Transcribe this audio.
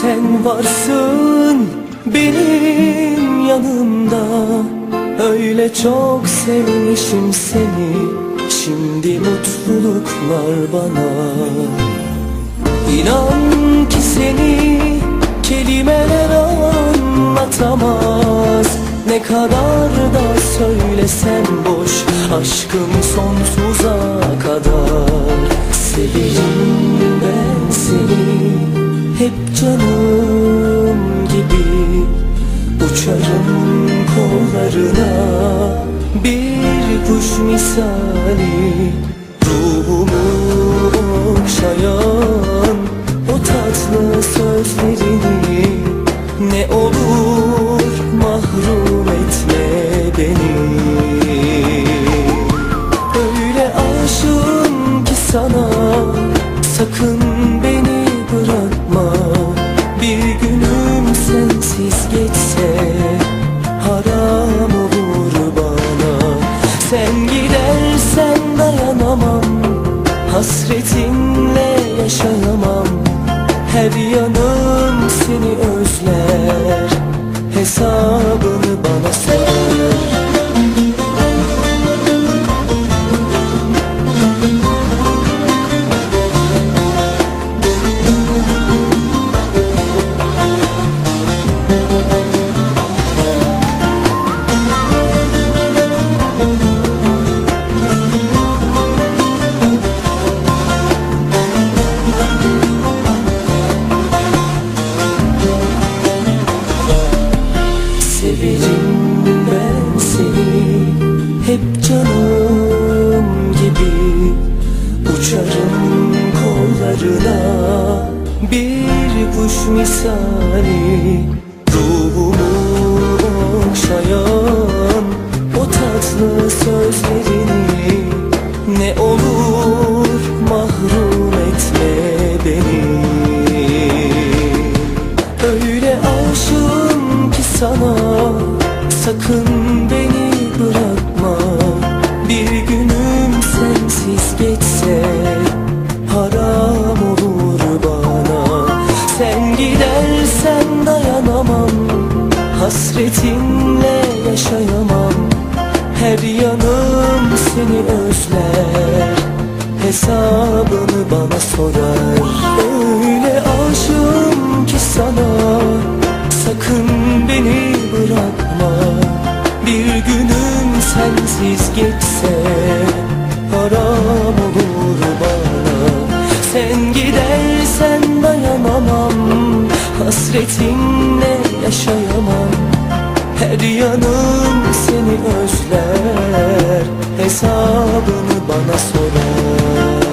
sen varsın benim yanımda. Öyle çok sevmişim seni Şimdi mutluluklar bana. İnan ki seni kelimeler anlatamaz. Ne kadar da söylesem boş Aşkım sonsuza kadar. Severim ben seni Hep canım gibi Uçarım kollarına. Bir kuş misali Ruhumu okşayan O tatlı sözlerini Ne olur mahrum etme beni. Öyle aşığım ki sana Sakın gidersen dayanamam Hasretinle yaşayamam. Her yanım seni özler Hesabını bana sor kuş misali Ruhumu okşayan O tatlı sözlerini Ne olur Hasretinle yaşayamam. Her yanım seni özler. Hesabını bana sorar. Öyle aşığım ki sana. Sakın beni bırakma. Bir günüm sensiz geçse Haram olur bana. Sen gidersen dayanamam. Hasretinle yaşayamam her yanım seni özler Hesabını bana sorar